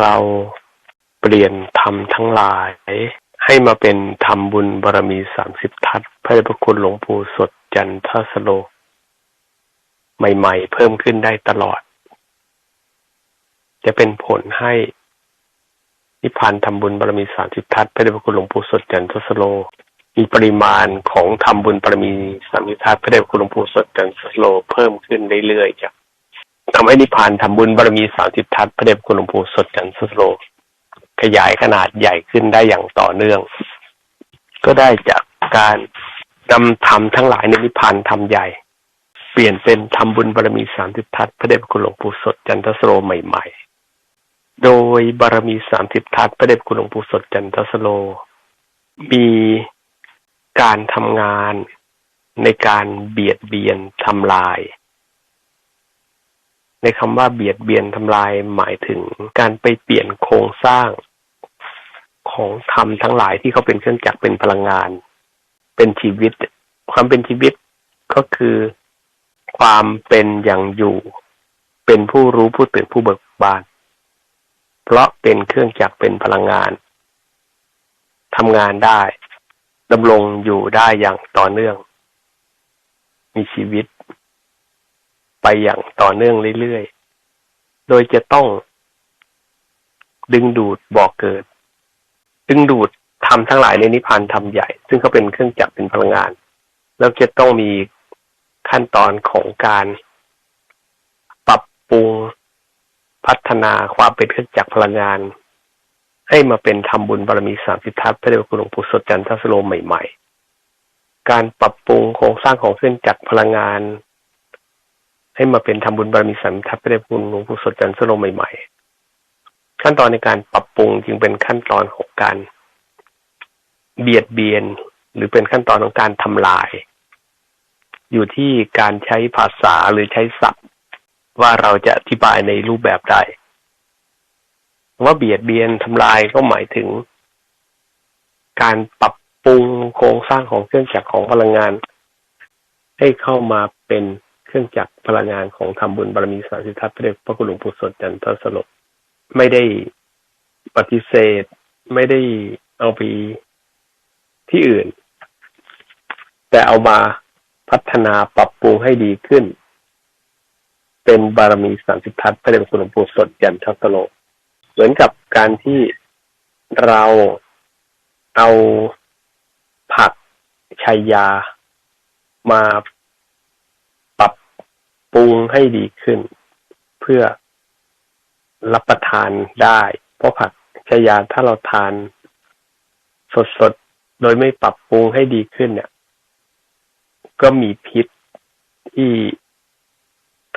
เราเปลี่ยนธรรมทั้งหลาย ให้มาเป็นธรรมบุญบารมีสามสิบทัศพระเดชพระคุณหลวงปู่สดจันทสโล ใหม่ๆ เพิ่มขึ้นได้ตลอด จะเป็นผลให้นิพพานทำบุญบารมีสามสิบทัศพระเดชพระคุณหลวงปู่สดจันทสโล มีปริมาณของทำบุญบารมีสามสิบทัศพระเดชพระคุณหลวงปู่สดจันทสโล เพิ่มขึ้นเรื่อยๆจ้ะ ทำให้นิพพานทำบุญบารมีสามสิบทัศพระเดชคุณหลวงปู่สดจันทสโล ขยายขนาดใหญ่ขึ้นได้อย่างต่อเนื่อง ก็ได้จากการนำธรรมทั้งหลายในนิพพานธรรมใหญ่ เปลี่ยนเป็นทำบุญบารมีสามสิบทัศพระเดชคุณหลวงปู่สดจันทสโลใหม่ ๆ โดยบารมีสามสิบทัศพระเดชคุณหลวงปู่สดจันทสโล มีการทำงานในการเบียดเบียนทำลาย ในคำว่าเบียดเบียนทำลายหมายถึงการไปเปลี่ยนโครงสร้างของธรรมทั้งหลายที่เขาเป็นเครื่องจักรเป็นพลังงาน เป็นชีวิต ความเป็นชีวิตก็คือความเป็นอย่างอยู่ เป็นผู้รู้ผู้ตื่นผู้เบิกบาน เพราะเป็นเครื่องจักรเป็นพลังงานทำงานได้ดำรงอยู่ได้อย่างต่อเนื่อง มีชีวิต อย่างต่อเนื่องเรื่อยๆ โดยจะต้อง ดึงดูดบ่อกเกิด ดึงดูดทำทั้งหลายในนิพพานทำใหญ่ ซึ่งเขาเป็นเครื่องจักรเป็นพลังงาน แล้วจะต้องมีขั้นตอนของการ ปรับปรุงพัฒนาความเป็นเครื่องจักรพลังงาน ให้มาเป็นทำบุญบารมีสามสิบทัศพระเดชพระคุณหลวงปู่สดจันทสโลใหม่ ๆ การปรับปรุงโครงสร้างของเครื่องจักรพลังงาน ให้มาเป็นทำบุญบารมีสามทัศน์พระเดชพระคุณหลวงปู่สดจันทร์สโลใหม่ๆ ขั้นตอนในการปรับปรุงจึงเป็นขั้นตอนของการเบียดเบียน หรือเป็นขั้นตอนของการทำลาย อยู่ที่การใช้ภาษาหรือใช้ศัพท์ ว่าเราจะอธิบายในรูปแบบใดว่าเบียดเบียนทำลายก็หมายถึง การปรับปรุงโครงสร้างของเครื่องจักรของพลังงาน ให้เข้ามาเป็น เครื่องจักรพลังงานของทำบุญบารมีสาสิทัศน์พระเดชพระคุณหลวงปู่สดจันทสลบไม่ได้ปฏิเสธ ไม่ได้เอาไปที่อื่น แต่เอามาพัฒนาปรับปรุงให้ดีขึ้น เป็นบารมีสามสิบทัศน์พระเดชพระคุณหลวงปู่สดยันทัสโลกเหมือนกับการที่เราเอาผักชัยามา รุงให้ดีขึ้น เพื่อรับประทานได้ เพราะผักชายาถ้าเราทานสดๆ โดยไม่ปรับปรุงให้ดีขึ้นเนี่ย ก็มีพิษที่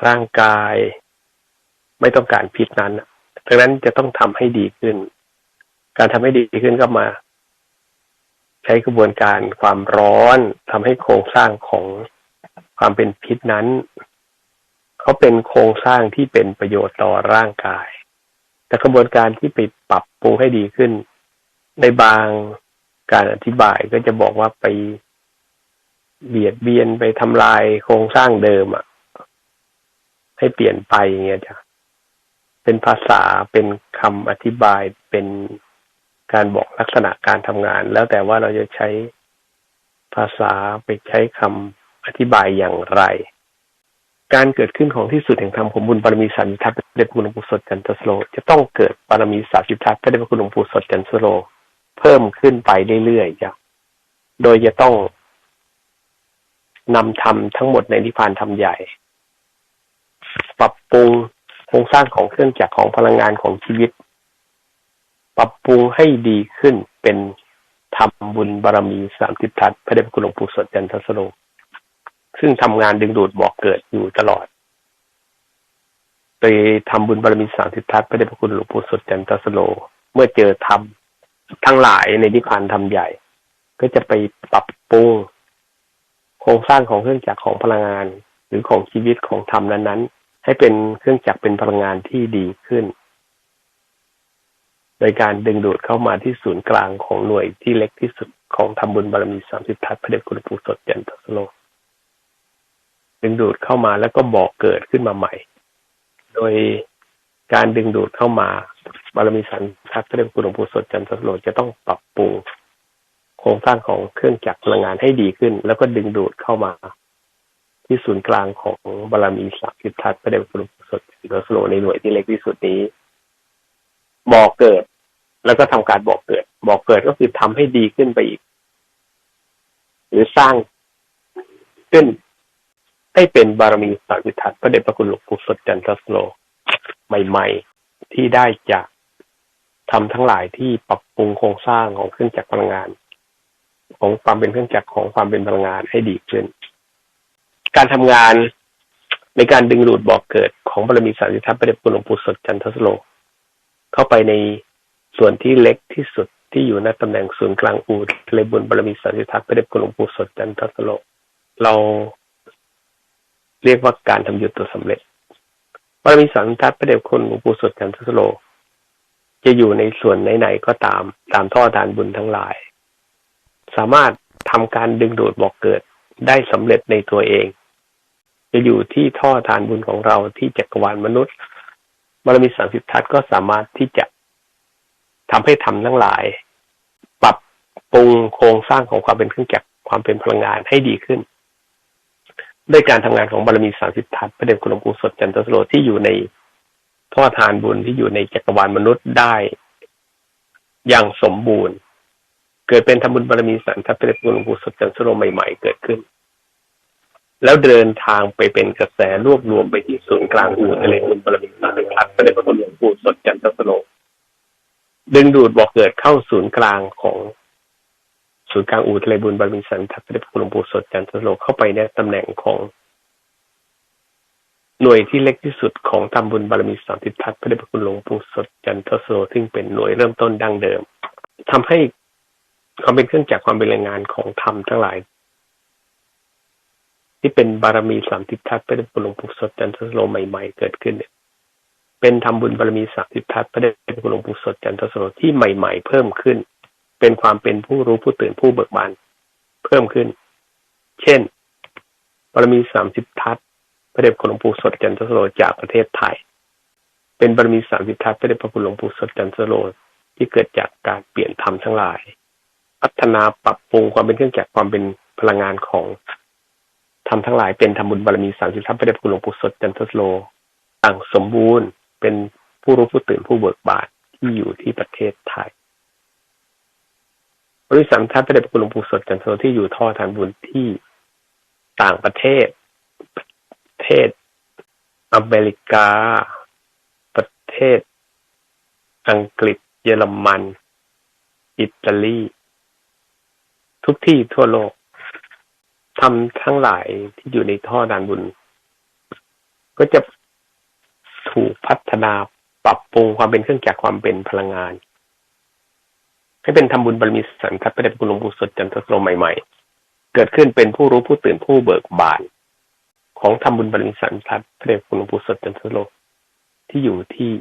ร่างกาย ไม่ต้องการพิษนั้นดังนั้นจะต้องทำให้ดีขึ้น การทำให้ดีขึ้นก็มา ใช้กระบวนการความร้อนทำให้โครงสร้างของความเป็นพิษนั้น เขาเป็นโครงสร้างที่เป็นประโยชน์ต่อร่างกาย แต่กระบวนการที่ไปปรับปรุงให้ดีขึ้น ในบางการอธิบายก็จะบอกว่าไปเบียดเบียนไปทำลายโครงสร้างเดิมอะ ให้เปลี่ยนไปอย่างเงี้ยจ้ะเป็นภาษาเป็นคำอธิบายเป็นการบอกลักษณะการทำงาน แล้วแต่ว่าเราจะใช้ภาษาไปใช้คำอธิบายอย่างไร การเกิดขึ้นของที่สุดแห่งธรรมของบุญบารมีสันทัศน์เดชคุณหลวงปู่สดจันทสโล จะต้องเกิดบารมีสาสิทัศน์พเดชคุณหลวงปู่สดจันทสโล เพิ่มขึ้นไปเรื่อยๆจ้ะโดยจะต้องนำธรรมทั้งหมดในนิพพานธรรมใหญ่ ปรับปรุงโครงสร้างของเครื่องจักรของพลังงานของชีวิต ปรับปรุงให้ดีขึ้นเป็นทำบุญบารมีสามสิบทัศน์พระเดชคุณหลวงปู่สดจันทสโล ซึ่งทำงานดึงดูดบอกเกิดอยู่ตลอด ไปทำบุญบารมีสามสิบทัศน์พระเดชพระคุณหลวงปู่สดจันทสโล เมื่อเจอธรรมทั้งหลายในนิพพานธรรมใหญ่ ก็จะไปปรับปรุงโครงสร้างของเครื่องจักรของพลังงาน หรือของชีวิตของธรรมนั้นๆ ให้เป็นเครื่องจักรเป็นพลังงานที่ดีขึ้น โดยการดึงดูดเข้ามาที่ศูนย์กลางของหน่วยที่เล็กที่สุดของทำบุญบารมีสามสิบทัศน์พระเดชคุณหลวงปู่สดจันทสโล ดึงดูดเข้ามาแล้วก็บอกเกิดขึ้นมาใหม่ โดยการดึงดูดเข้ามาบารมีสันทัดพระเดชคุณหลวงปู่สดจันทสโลจะต้องปรับปรุงโครงสร้างของเครื่องจักรพลังงานให้ดีขึ้น แล้วก็ดึงดูดเข้ามา ที่ศูนย์กลางของบารมีสามสิทัศพระเดชคุณหลวงปู่สดจันทสโลในหน่วยที่เล็กที่สุดนี้บอกเกิด แล้วก็ทำการบอกเกิดบอกเกิดก็คือทำให้ดีขึ้นไปอีก หรือสร้างขึ้น ให้เป็นบารมีสามสิบทัศพระเดชพระคุณหลวงปู่สดจันทสโลใหม่ๆ ที่ได้จากทำทั้งหลายที่ปรับปรุงโครงสร้างของเครื่องจักรพลังงาน ของความเป็นเครื่องจักรของความเป็นพลังงานให้ดีขึ้น การทำงานในการดึงดูดบอกเกิดของบารมีสาริทัพพระเดชคุณหลวงปู่สดจันทสโล เข้าไปในส่วนที่เล็กที่สุดที่อยู่ในตำแหน่งศูนย์กลางอูเลยบุญบารมีสาริทัพพระเดชคุณหลวงปู่สดจันทสโล เรา เรียกว่าการทำยุทธตัวสำเร็จบารมีสันทัพพระเดชคุณหลวงปู่สดจันทสโล จะอยู่ในส่วนไหนๆก็ตามตามท่อทานบุญทั้งหลาย สามารถทำการดึงดูดบอกเกิดได้สำเร็จในตัวเอง จะอยู่ที่ท่อทานบุญของเราที่จักรวาลมนุษย์บารมีสังสิททัศก็สามารถที่จะทำให้ทำทั้งหลาย ปรับปรุงโครงสร้างของความเป็นเครื่องจักรความเป็นพลังงานให้ดีขึ้น ด้วยการทำงานของบารมีสามสิบทัศพระเดชคุณหลวงปู่สดจันทสโลที่อยู่ในท่อทานบุญที่อยู่ในจักรวาลมนุษย์ได้อย่างสมบูรณ์ เกิดเป็นธรรมบุญบารมีสันทัพพระเดชคุณหลวงปู่สดจันทสโลใหม่ ๆ เกิดขึ้น แล้วเดินทางไปเป็นกระแสรวบรวมไปที่ศูนย์กลางอู่ทะเลบุญบารมีสามสิบทัศพระเดชคุณหลวงปู่สดจันทสโลดึงดูดบอกเกิดเข้าศูนย์กลางของ ศูนย์กลางอู่ทะเลบุญบารมีสันทัพพระเดชคุณหลวงปู่สดจันทสโลเข้าไปในตำแหน่งของ หน่วยที่เล็กที่สุดของทำบุญบารมีสามทิศทัศพระเดชคุณหลวงปู่สดจันทโลซึ่งเป็นหน่วยเริ่มต้นดั้งเดิมทำให้ความเป็นเครื่องจักรความเป็นแรงงานของธรรมทั้งหลาย ที่เป็นบารมีสามทิศทัศพระเดชคุณหลวงปู่สดจันทโลใหม่ ๆ เกิดขึ้นเนี่ยเป็นทำบุญบารมีสามทิศทัศพระเดชพระคุณหลวงปู่สดจันทสโลที่ใหม่ ๆ เพิ่มขึ้น เป็นความเป็นผู้รู้ผู้ตื่นผู้เบิกบานเพิ่มขึ้น เช่นบารมีสามสิบทัศพระเดชคุณหลวงปู่สดจันทสโลจากประเทศไทย เป็นบารมีสามสิบทัศพระเดชพระคุณหลวงปู่สดจันทสโลที่เกิดจากการเปลี่ยนธรรมทั้งหลาย พัฒนาปรับปรุงความเป็นเครื่องจักรความเป็นพลังงานของธรรมทั้งหลายเป็นธรรมบุญบารมีสามสิบทัศพระเดชพระคุณหลวงปู่สดจันทสโลต่างสมบูรณ์เป็นผู้รู้ผู้ตื่นผู้เบิกบานที่อยู่ที่ประเทศไทย บริสัมทัพพระเดชพระคุณหลวงปู่สดจันทโทที่อยู่ท่อทานบุญที่ต่างประเทศ ประเทศ อเมริกา ประเทศ อังกฤษ เยอรมัน อิตาลี ทุกที่ทั่วโลกทำทั้งหลายที่อยู่ในท่อดานบุญ ก็จะถูกพัฒนาปรับปรุงความเป็นเครื่องจักรความเป็นพลังงาน ให้เป็นทำบุญบารมีสันทัพพระเดชคุณหลวงปู่สดจันทสโลใหม่ๆ เกิดขึ้นเป็นผู้รู้ผู้ตื่นผู้เบิกบาน ของทำบุญบารมีสันทัพพระเดชคุณหลวงปู่สดจันทสโลที่อยู่ที่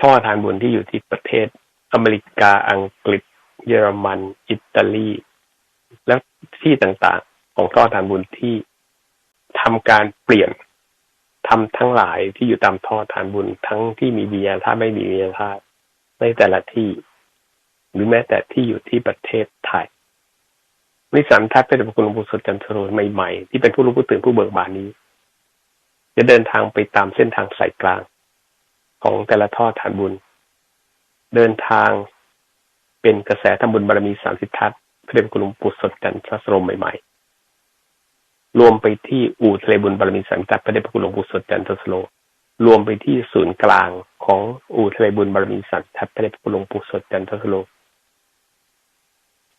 ท่อทานบุญที่อยู่ที่ประเทศ อเมริกาอังกฤษ เยอรมัน อิตาลี และที่ต่างๆ ของท่อทานบุญที่ทำการเปลี่ยนทำทั้งหลายที่อยู่ตามท่อทานบุญทั้งที่มีวิญญาณธาไม่มีวิญญาณธาตุในแต่ละที่ หรือแม้แต่ที่อยู่ที่ประเทศไทยวิสันทัศน์เป็นบุคคลหลวงปู่สดจันทโรใหม่ๆ ที่เป็นผู้รู้ผู้ตื่นผู้เบิกบานนี้ จะเดินทางไปตามเส้นทางสายกลาง ของแต่ละท่อฐานบุญ เดินทางเป็นกระแสทำบุญบารมีสามสิบทัศน์พระเดชคุณหลวงปู่สดจันทรมใหม่ๆ รวมไปที่อู่ทะเลบุญบารมีสามทัศน์พระเดชคุณหลวงปู่สดจันทสโลรวมไปที่ศูนย์กลางของอู่ทะเลบุญบารมีสัตว์ทัพพระเดชคุณหลวงปู่สดจันทสโล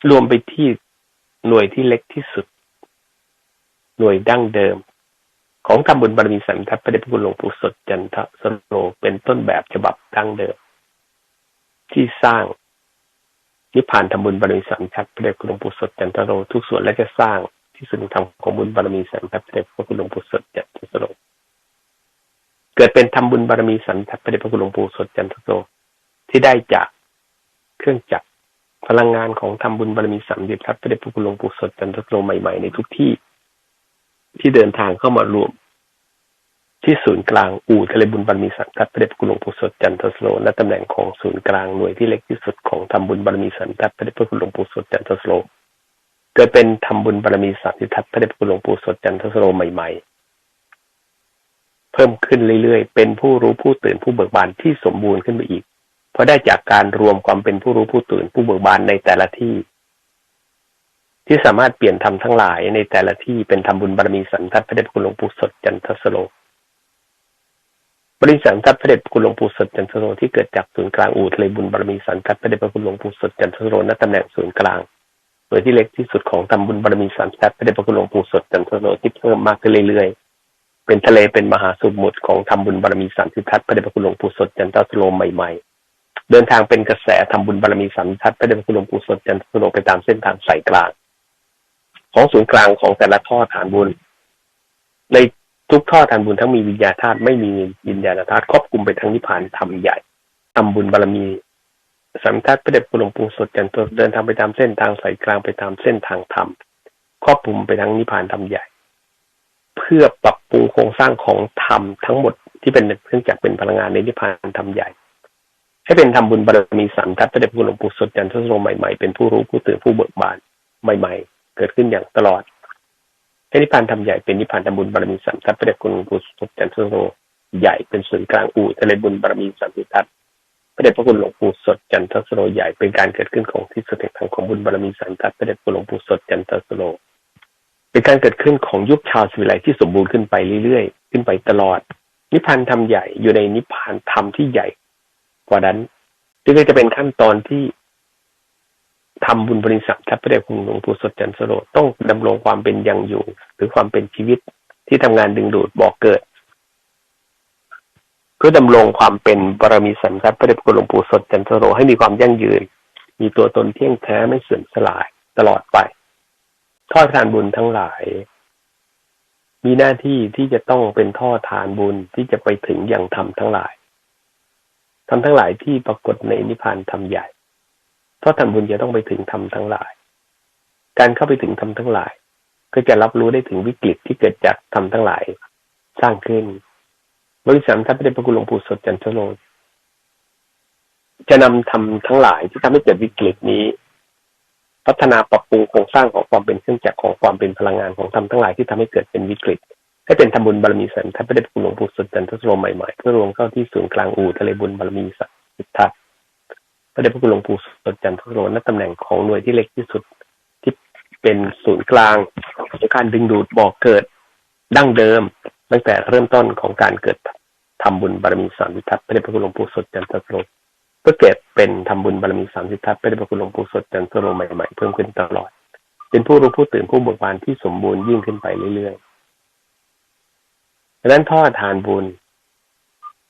รวมไปที่หน่วยที่เล็กที่สุด หน่วยดั้งเดิม ของทำบุญบารมีสันทัพพระเดชคุณหลวงปู่สดจันทสโลเป็นต้นแบบฉบับดั้งเดิม ที่สร้างนิพพานทำบุญบารมีสันทัพพระเดชคุณหลวงปู่สดจันทโลทุกส่วนและจะสร้างที่สุดธรรมของบุญบารมีสันทัพพระเดชคุณหลวงปู่สดจันทสโลเกิดเป็นทำบุญบารมีสันทัพพระเดชพระคุณหลวงปู่สดจันทโสที่ได้จากเครื่องจักร พลังงานของทำบุญบารมีสัมเด็จพระเดชพระคุณหลวงปู่สดจันทโสใหม่ๆในทุกที่ ที่เดินทางเข้ามารวม ที่ศูนย์กลางอู่ทะเลบุญบารมีสังกัดพระเดชคุณหลวงปู่สดจันทสโลและตำแหน่งของศูนย์กลางหน่วยที่เล็กที่สุดของทำบุญบารมีสังกัดพระเดชคุณหลวงปู่สดจันทสโลเกิดเป็นทำบุญบารมีสัมทิทัศน์พระเดชคุณหลวงปู่สดจันทสโลใหม่ ๆเพิ่มขึ้นเรื่อยๆ เป็นผู้รู้ผู้ตื่นผู้เบิกบานที่สมบูรณ์ขึ้นไปอีก ราะได้จากการรวมความเป็นผู้รู้ผู้ตื่นผู้เบิกบานในแต่ละที่ ที่สามารถเปลี่ยนธรรมทั้งหลายในแต่ละที่เป็นทำบุญบารมีสันทัศน์พระเดชคุณหลวงปู่สดจันทสโลบริสังกัดพระเดชคุณหลวงปู่สดจันทโรที่เกิดจากศูนย์กลางอู่ทะเลบุญบารมีสังกัดพระเดชพระคุณหลวงปู่สดจันทโรณตำแหน่งศูนย์กลางโดยที่เล็กที่สุดของทำบุญบารมีสังกัดพระเดชพระคุณหลวงปู่สดจันทโรที่เพิ่มมากขึ้นเรื่อยๆเป็นทะเลเป็นมหาสมุทรของทำบุญบารมีสันติทัศน์พระเดชพระคุณหลวงปู่สดจันทโรใหม่ๆ เดินทางเป็นกระแสทำบุญบารมีสันทัศน์พระเดชพระคุณหลวงปู่สดจันทโรไปตามเส้นทางสายกลาง ของศูนย์กลางของแต่ละท่อฐานบุญ ในทุกท่อทานบุญทั้งมีวิญญาธาตุไม่มีวิญญาณธาตุครอบคลุมไปทั้งนิพพานธรรมใหญ่ทำบุญบารมีสัมทัศพระเดชพระหลวงปู่สดจันทร์เดินทางไปตามเส้นทางสายกลางไปตามเส้นทางธรรมครอบคลุมไปทั้งนิพพานธรรมใหญ่ เพื่อปรับปรุงโครงสร้างของธรรมทั้งหมดที่เป็นเครื่องจักรเป็นพลังงานในนิพพานธรรมใหญ่ ให้เป็นทำบุญบารมีสัมทัศพระเดชพระหลวงปู่สดจันทร์โรใหม่ๆเป็นผู้รู้ผู้ตื่นผู้เบิกบานใหม่ๆ เกิดขึ้นอย่างตลอดให้นิพพานทำใหญ่เป็นนิพพานทำบุญบารมีสัมทัศพระเดชคุณกุศลจันทโรใหญ่เป็นศูนย์กลางอู่ทะเลบุญบารมีสัมทัศพระเดชพระคุณหลวงปู่สดจันทสโรใหญ่เป็นการเกิดขึ้นของที่สุดแห่งทางของบุญบารมีสัมทัศพระเดชคุณหลวงปู่สดจันทสโรเป็นการเกิดขึ้นของยุคชาวสิวิไลที่สมบูรณ์ขึ้นไปเรื่อยๆ ขึ้นไปตลอด นิพพานธรรมใหญ่อยู่ในนิพพานธรรมที่ใหญ่ กว่านั้นจึงจะเป็นขั้นตอนที่ทำบุญบริษัททัพพระเดชคุณหลวงปู่สดจันทร์สโรต้องดำรงความเป็นยังอยู่ หรือความเป็นชีวิตที่ทำงานดึงดูดบอกเกิด เพื่อดำรงความเป็นบารมีสัมทัพพระเดชคุณหลวงปู่สดจันทร์สโรให้มีความยั่งยืน มีตัวตนเที่ยงแท้ไม่เสื่อมสลายตลอดไปทอดทานบุญทั้งหลาย มีหน้าที่ที่จะต้องเป็นท่อทานบุญที่จะไปถึงอย่างธรรมทั้งหลาย ทำทั้งหลายที่ปรากฏในนิพพานธรรมใหญ่ เพราะทำบุญจะต้องไปถึงธรรมทั้งหลาย การเข้าไปถึงธรรมทั้งหลาย ก็จะรับรู้ได้ถึงวิกฤตที่เกิดจากธรรมทั้งหลาย สร้างขึ้น บริษัทท่านพระเดชพระคุณหลวงปู่สดจันทโรจะนำธรรมทั้งหลายที่ทำให้เกิดวิกฤตนี้ พัฒนาปรับปรุงโครงสร้างของความเป็นเครื่องจักรของความเป็นพลังงานของธรรมทั้งหลายที่ทำให้เกิดเป็นวิกฤต ให้เป็นธรรมบุญบารมีสันท่านพระเดชพระคุณหลวงปู่สดจันทโรใหม่ๆ เพื่อรวมเข้าที่ศูนย์กลางอู่ทะเลบุญบารมีสันทัศพระเดชพระคุณหลวงปู่สดจันทโรณตำแหน่งของหน่วยที่เล็กที่สุดที่เป็นศูนย์กลางในการดึงดูดบอกเกิดดั้งเดิม ตั้งแต่เริ่มต้นของการเกิดทำบุญบารมีสามวิทัศพระเดชพระคุณหลวงปู่สดจันทโรเพื่อเกิดเป็นทำบุญบารมีสามวิทัศพระเดชพระคุณหลวงปู่สดจันทโรใหม่ๆเพิ่มขึ้นตลอด เป็นผู้รู้ผู้ตื่นผู้เบิกบานที่สมบูรณ์ยิ่งขึ้นไปเรื่อยๆ ดังนั้นทอดทานบุญ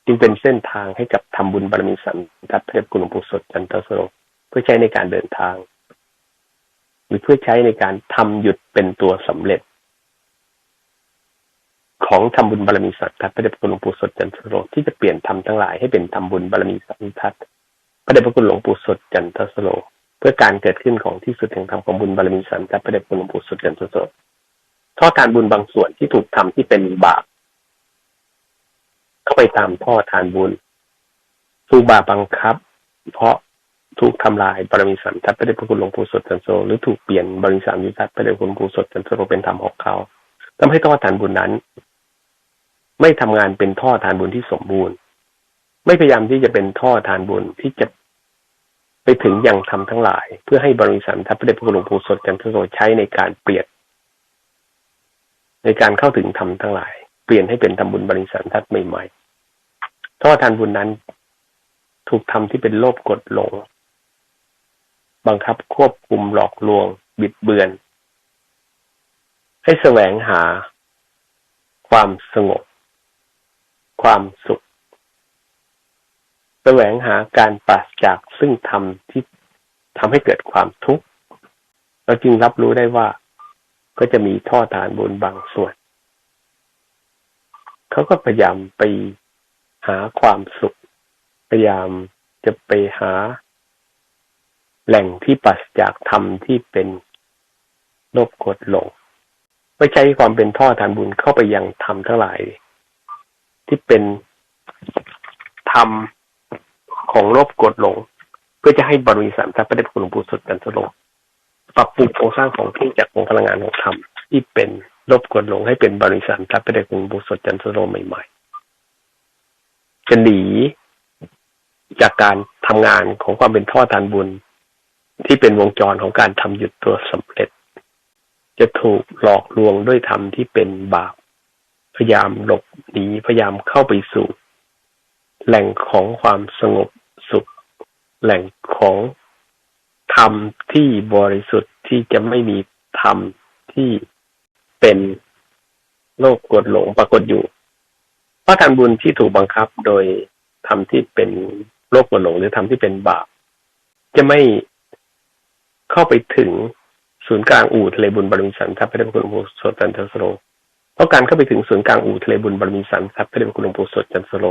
จึงเป็นเส้นทางให้กับทำบุญบารมีสันทัดเทพคุณหลวงปู่สดจันทสโรเพื่อใช้ในการเดินทาง หรือเพื่อใช้ในการทำหยุดเป็นตัวสำเร็จ ของทำบุญบารมีสันทัดพระเดชพระคุณหลวงปู่สดจันทสโรที่จะเปลี่ยนทำทั้งหลายให้เป็นทำบุญบารมีสันทัดพระเดชพระคุณหลวงปู่สดจันทสโรเพื่อการเกิดขึ้นของที่สุดแห่งธรรมของบุญบารมีสันทัดพระเดชพระคุณหลวงปู่สดจันทสโรท่อการบุญบางส่วนที่ถูกทำที่เป็นบาป เข้าไปตามท่อทานบุญถูกบาบังคับ เพราะถูกทำลายบารมีสัมทัศน์ไปได้พระคุณหลวงปู่สดจันโซหรือถูกเปลี่ยนบารมีสามวิทัศน์ไปได้คุณปู่สดจันโซเป็นธรรมของเขาทำให้ท่อทานบุญนั้น ไม่ทำงานเป็นท่อทานบุญที่สมบูรณ์ ไม่พยายามที่จะเป็นท่อทานบุญที่จะไปถึงอย่างทำทั้งหลาย เพื่อให้บริษัททัพพระเดชพระคุณหลวงปู่สดจันทโสใช้ในการเปลี่ยนในการเข้าถึงธรรมทั้งหลาย เปลี่ยนให้เป็นทำบุญบริษัททัศน์ใหม่ๆท่อทานบุญนั้น ถูกทำที่เป็นโลภกดหลง บังคับควบคุมหลอกลวง บิดเบือน ให้แสวงหา ความสงบ ความสุข แสวงหาการปราศจากซึ่งธรรมที่ทำให้เกิดความทุกข์เราจึงรับรู้ได้ว่าก็จะมีท่อทานบุญบางส่วน เขาก็พยายามไปหาความสุข พยายามจะไปหา แหล่งที่ปัสจากธรรมที่เป็นโลภกดหลงไม่ใช้ความเป็นท่อทานบุญเข้าไปยังธรรมทั้งหลาย ที่เป็นธรรมของโลภโกรธหลง เพื่อจะให้บริษัทพระประเดชคุณหลวงปู่สุดกันสโลงปรับปรุงโครงสร้างของเครื่องจักรของพลังงานของธรรมที่เป็น ลภโกรธหลงให้เป็นบริษัทพระประเดชคุงปู่สุดกันสโลใหม่ๆจะหนีจากการทำงานของความเป็นท่อทานบุญ ที่เป็นวงจรของการทำหยุดตัวสำเร็จ จะถูกหลอกลวงด้วยธรรมที่เป็นบาป พยายามหลบหนีพยายามเข้าไปสู่ แหล่งของความสงบสุข แหล่งของธรรมที่บริสุทธิ์ที่จะไม่มีธรรมที่ เป็นโลกกดหลงปรากฏอยู่ เพราะทานบุญที่ถูกบังคับโดยธรรมที่เป็นโลกกดหลงหรือธรรมที่เป็นบาป จะไม่เข้าไปถึงศูนย์กลางอู่ทะเลบุญบารมีสันทัพพระเดชพระคุณหลวงปู่สดจันทสโรเพราะการเข้าไปถึงศูนย์กลางอู่ทะเลบุญบารมีสันทัพพระเดชพระคุณหลวงปู่สดจันทสโร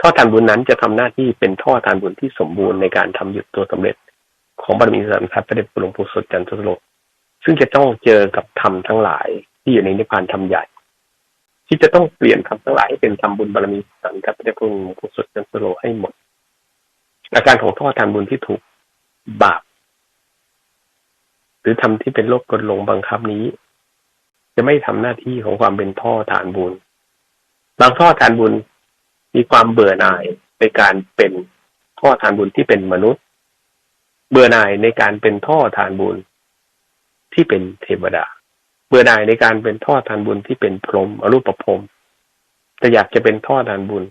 ท่อทานบุญนั้นจะทำหน้าที่เป็นท่อทานบุญที่สมบูรณ์ในการทำหยุดตัวสำเร็จ ของบารมีสันทัพพระเดชพระคุณหลวงปู่สดจันทสโรซึ่งจะต้องเจอกับธรรมทั้งหลาย ที่อยู่ในนิพพานธรรมใหญ่ที่จะต้องเปลี่ยนธรรมทั้งหลายให้เป็นธรรมบุญบารมีสันทัพพระเดชพระคุณหลวงปู่สดจันทสโรให้หมด อาการของท่อทานบุญที่ถูกบาป หรือทำที่เป็นโลกกดหลงบังคับนี้ จะไม่ทำหน้าที่ของความเป็นท่อฐานบุญบางท่อฐานบุญมีความเบื่อหน่ายในการเป็นท่อฐานบุญที่เป็นมนุษย์ เบื่อหน่ายในการเป็นท่อฐานบุญที่เป็นเทวดา เบื่อหน่ายในการเป็นท่อฐานบุญที่เป็นพรหมอรูปภพแต่อยากจะเป็นท่อฐานบุญ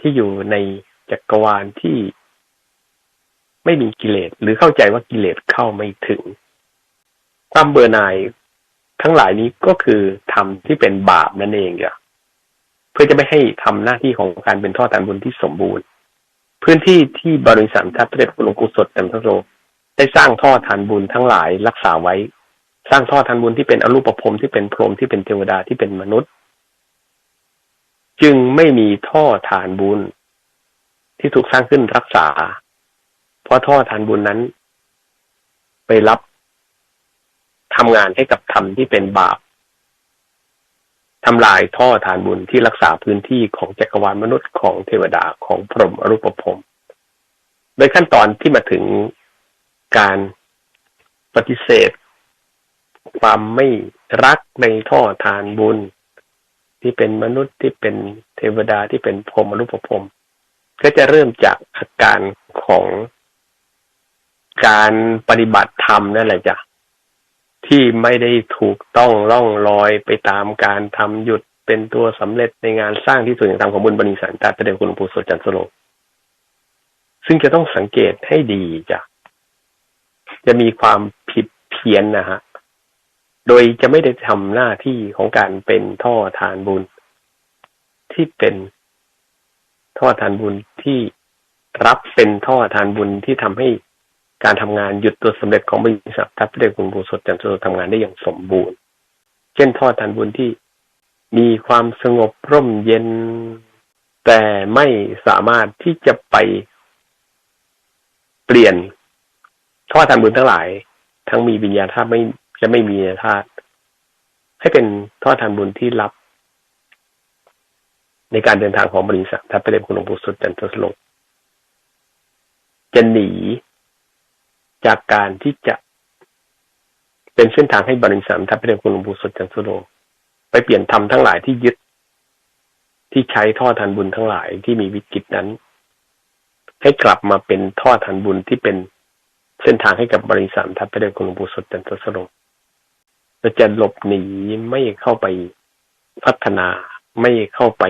ที่อยู่ในจักรวาลที่ไม่มีกิเลสหรือเข้าใจว่ากิเลสเข้าไม่ถึง ความเบื่อหน่ายทั้งหลายนี้ก็คือทำที่เป็นบาปนั่นเองจ้ะเพื่อจะไม่ให้ทำหน้าที่ของการเป็นท่อทานบุญที่สมบูรณ์ พื้นที่ที่บริษัททัพระเดชคุณหลวงปู่สดแอมทโรได้สร้างท่อทานบุญทั้งหลายรักษาไว้ สร้างท่อทานบุญที่เป็นอรูปภพที่เป็นพรหมที่เป็นเทวดาที่เป็นมนุษย์ จึงไม่มีท่อทานบุญที่ถูกสร้างขึ้นรักษา เพราะท่อทานบุญนั้น ไปรับทำงานให้กับธรรมที่เป็นบาปทำลายท่อฐานบุญที่รักษาพื้นที่ของจักรวาลมนุษย์ของเทวดาของพรหมอรูปภพโดยขั้นตอนที่มาถึงการปฏิเสธ ความไม่รักในท่อทานบุญ ที่เป็นมนุษย์ที่เป็นเทวดาที่เป็นพรหมอรูปภพก็จะเริ่มจากอาการของการปฏิบัติธรรมนั่นแหละจ้ะที่ไม่ได้ถูกต้องล่องลอยไปตามการทำหยุดเป็นตัวสำเร็จในงานสร้างที่สุดอย่างธรรมของบุญบริสันตาประเดชคุณหลวงปู่สดจันทร์สโลซึ่งจะต้องสังเกตให้ดีจ้ะจะมีความผิดเพี้ยนนะฮะ โดยจะไม่ได้ทำหน้าที่ของการเป็นท่อทานบุญ ที่เป็นท่อทานบุญที่รับเป็นท่อทานบุญที่ทำให้การทำงานหยุดตัวสำเร็จของบริษัททัพเดชคุณบูสดจันทร์ทำงานได้อย่างสมบูรณ์ เช่นท่อทันบุญที่มีความสงบร่มเย็น แต่ไม่สามารถที่จะไปเปลี่ยนท่อทันบุญทั้งหลาย ทั้งมีวิญญาณธาตุไม่ จะไม่มีวิญญาณธาตุให้เป็นทอดทันบุญที่รับ ในการเดินทางของบริษัททัพเดชคุณหลวงปู่สุดจันทร์สโลจะหนีจากการที่จะเป็นเส้นทางให้บริษัททัพเรือคุณหลวงปู่สดจันทุโลไปเปลี่ยนธรรมทั้งหลายที่ยึดที่ใช้ท่อทันบุญทั้งหลายที่มีวิกฤตนั้น ให้กลับมาเป็นท่อทันบุญที่เป็นเส้นทางให้กับบริษัททัพเรือคุณหลวงปู่สดจันทุโล เราจะหลบหนีไม่เข้าไปพัฒนา ไม่เข้าไป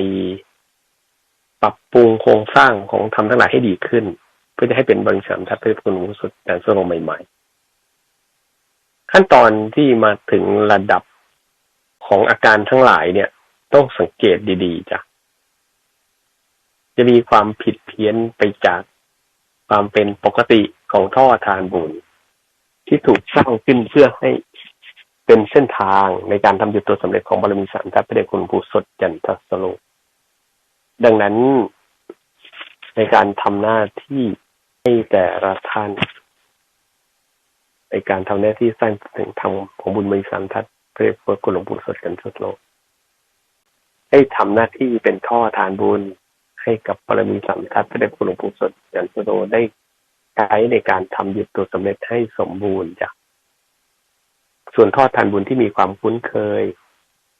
ปรับปรุงโครงสร้างของธรรมทั้งหลายให้ดีขึ้น เพื่อจะให้เป็นบริษัททัพเพื่อคุณสูงสุดแต่ส่วนใหม่ ๆ ขั้นตอนที่มาถึงระดับของอาการทั้งหลายเนี่ย ต้องสังเกตดีๆจ้ะจะมีความผิดเพี้ยนไปจากความเป็นปกติของท่อทานบุญที่ถูกสร้างขึ้นเพื่อให้ เป็นเส้นทางในการทำจุดตัวสำเร็จของบารมีสามทัพพระเดชคุณผู้สดจันทสโล ดังนั้นในการทำหน้าที่ให้แต่ละท่าน ในการทำหน้าที่สร้างถึงธรรมของบุญบริสันทัศน์พระเดชพระคุณหลวงปู่สดกันทสโล ให้ทำหน้าที่เป็นท่อทานบุญให้กับบารมีสามทัศน์พระเดชคุณหลวงปู่สดจันทโรได้ใช้ในการทำยุดตัวสำเร็จให้สมบูรณ์จ้ะ ส่วนทอดทานบุญที่มีความคุ้นเคย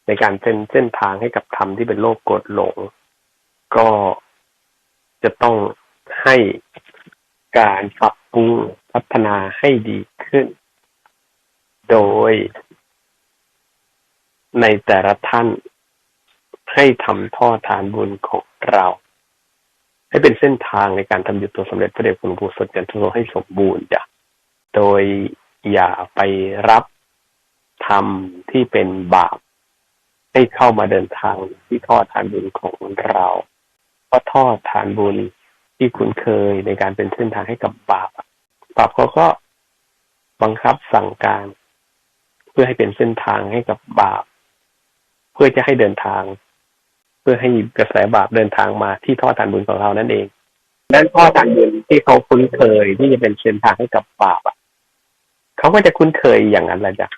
ในการเป็นเส้นทางให้กับธรรมที่เป็นโลกกดหลง ก็จะต้องให้การปรับปรุงพัฒนาให้ดีขึ้น โดยในแต่ละท่านให้ทำท่อทานบุญของเรา ให้เป็นเส้นทางในการทำยุดตัวสำเร็จพระเดชคุณหลวงปู่สดจันทโรให้สมบูรณ์จ้ะโดยอย่าไปรับ ทำที่เป็นบาป ให้เข้ามาเดินทางที่ท่อทานบุญของเราเพราะทอทานบุญที่คุ้นเคยในการเป็นเส้นทางให้กับบาปบาปเขาก็บังคับสั่งการ เพื่อให้เป็นเส้นทางให้กับบาป เพื่อจะให้เดินทาง เพื่อให้กระแสบาปเดินทางมาที่ท่อทานบุญของเรานั่นเองดังนั้นทอทานบุญที่เขาคุ้นเคยที่จะเป็นเส้นทางให้กับบาปอะเขาก็จะคุ้นเคยอย่างนั้นแหละจ้ะ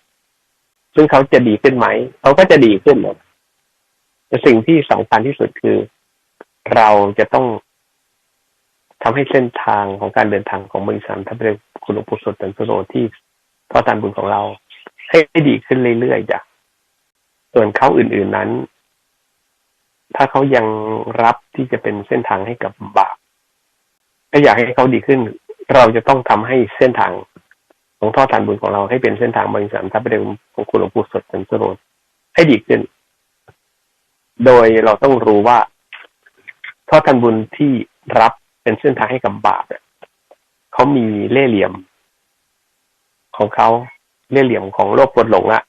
ซึ่งเขาจะดีขึ้นไหม เขาก็จะดีขึ้นหมดแต่สิ่งที่สำคัญที่สุดคือ เราจะต้องทำให้เส้นทางของการเดินทางของบริษัททัพเรือคุณหลวงปู่สดจันทโรที่ทอดทานบุญของเรา ให้ดีขึ้นเรื่อยๆจ้ะส่วนเขาอื่นๆนั้น ถ้าเขายังรับที่จะเป็นเส้นทางให้กับบาปถ้าอยากให้เขาดีขึ้น เราจะต้องทำให้เส้นทาง ของทอทานบุญของเราให้เป็นเส้นทางบริษัททัพเรือของคุณหลวงปู่สดจันทโรให้ดีขึ้น โดยเราต้องรู้ว่าทอดทานบุญที่รับเป็นเส้นทางให้กับบาปเขามีเล่เหลี่ยม ของเขาเล่เหลี่ยมของโลกปวดหลงอะ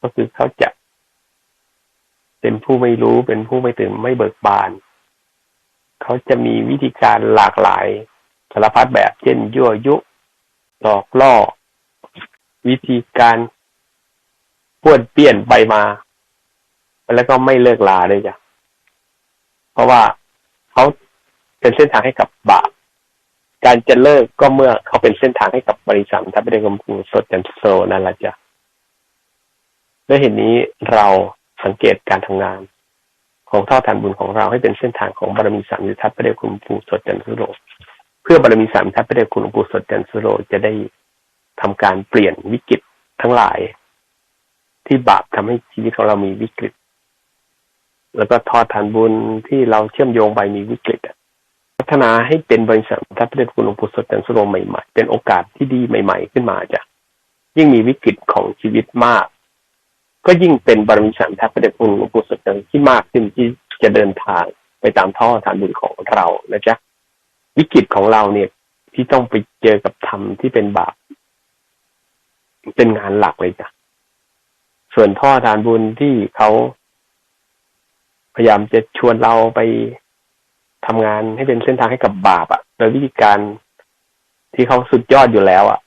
ก็คือเขาจะ เป็นผู้ไม่รู้เป็นผู้ไม่ตื่นไม่เบิกบานเขาจะมีวิธีการหลากหลายสารพัดแบบเช่นยั่วยุ หลอกล่อ วิธีการพวนเปลี่ยนไปมา แล้วก็ไม่เลิกลาเลยจ้ะ เพราะว่าเขาเป็นเส้นทางให้กับบาปการจะเลิกก็เมื่อเขาเป็นเส้นทางให้กับบริษัทถ้าไม่ได้กำพูสดจันโซนั่นแหละจ้ะด้วยเหตุนนี้เราสังเกตการทำงาน ของท่อทานบุญของเราให้เป็นเส้นทางของบารมีสามยุทธัพระเดชคุณปู่สดจันทโร เพื่อบารมีสามทัพพระเดชคุณหลวงปู่สดจันทโรจะได้ทำการเปลี่ยนวิกฤตทั้งหลาย ที่บาปทำให้ชีวิตของเรามีวิกฤต แล้วก็ทอดทานบุญที่เราเชื่อมโยงไปมีวิกฤตพัฒนาให้เป็นบริษัททัพพระเดชคุณหลวงปู่สดจันทโรใหม่ๆเป็นโอกาสที่ดีใหม่ ๆ ขึ้นมาจ้ะยิ่งมีวิกฤตของชีวิตมาก ก็ยิ่งเป็นบารมีสามทัพพระเดชคุณหลวงปู่สดจันที่มากขึ้นที่จะเดินทางไปตามท่อทานบุญของเรานะจ๊ะ วิกฤตของเราเนี่ย ที่ต้องไปเจอกับธรรมที่เป็นบาปเป็นงานหลักเลยจ้ะส่วนท่อทานบุญที่เขาพยายามจะชวนเราไปทำงานให้เป็นเส้นทางให้กับบาปอะ่ะ โดยวิธีการที่เขาสุดยอดอยู่แล้วอะ่ะ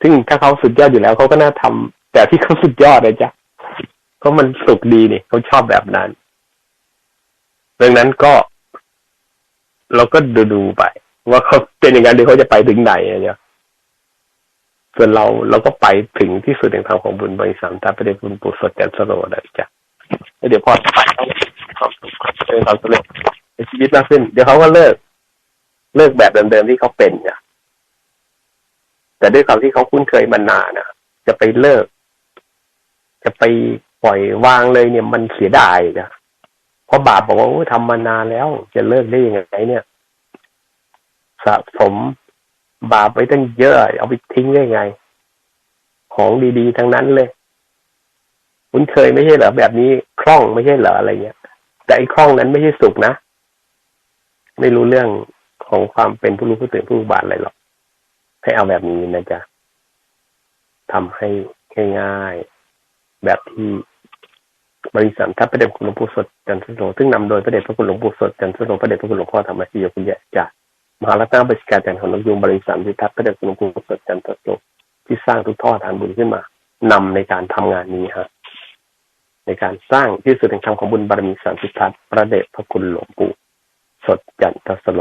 ซึ่งถ้าเขาสุดยอดอยู่แล้วเขาก็น่าทำแต่ที่เขาสุดยอดเลยจ้ะเพราะมันสุกดีนี่เขาชอบแบบนั้นดังนั้นก็ เราก็ดูดูไป ว่าเขาเป็นอย่างนั้นเดี๋ยวเขาจะไปถึงไหนอะไรเงี้ยส่วนเราเราก็ไปถึงที่สุดแห่งธรรมของบุญบริสัมทัพประเดชบุญปุสดจันสโรดจ้ะแล้วเดี๋ยวพอไปเขาความสุขเป็นความสำเร็จในชีวิตมากขึ้น เดี๋ยวเขาก็เลิก เลิกแบบเดิมๆที่เขาเป็นเนี่ยแต่ด้วยความที่เขาคุ้นเคยมานานนะจะไปเลิก จะไปปล่อยวางเลยเนี่ยมันเสียดายนะ ราะบาปบอกว่าทำมานานแล้ว จะเลิกได้ยังไงเนี่ยสะสมบาปไว้ตั้งเยอะ เอาไปทิ้งได้ไง ของดีๆ ทั้งนั้นเลยคุณเคยไม่ใช่เหรอแบบนี้คล่องไม่ใช่เหรออะไรเงี้ย แต่ไอ้คล่องนั้นไม่ใช่สุขนะ ไม่รู้เรื่องของความเป็นผู้รู้ผู้ตื่นผู้บาทอะไรหรอกให้เอาแบบนี้นะจ๊ะทำให้ง่ายๆแบบที่ บริษัททัพพระเดชคุณหลวงปู่สดจันทโรซึ่งนำโดยพระเดชพระคุณหลวงปู่สดจันทโรพระเดชพระคุณหลวงพ่อธรรมชีโยคุณยะจากมหาลัตนาบริการจันทร์ของนกยุงบริษัทที่ทัพพระเดชคุณหลวงปู่สดจันทโรที่สร้างทุกท่อทานบุญขึ้นมานำในการทำงานนี้ฮะในการสร้างที่สุดแห่งธรรมของบุญบารมีสามสิทธัตพระเดชพระคุณหลวงปู่สดจันทสโล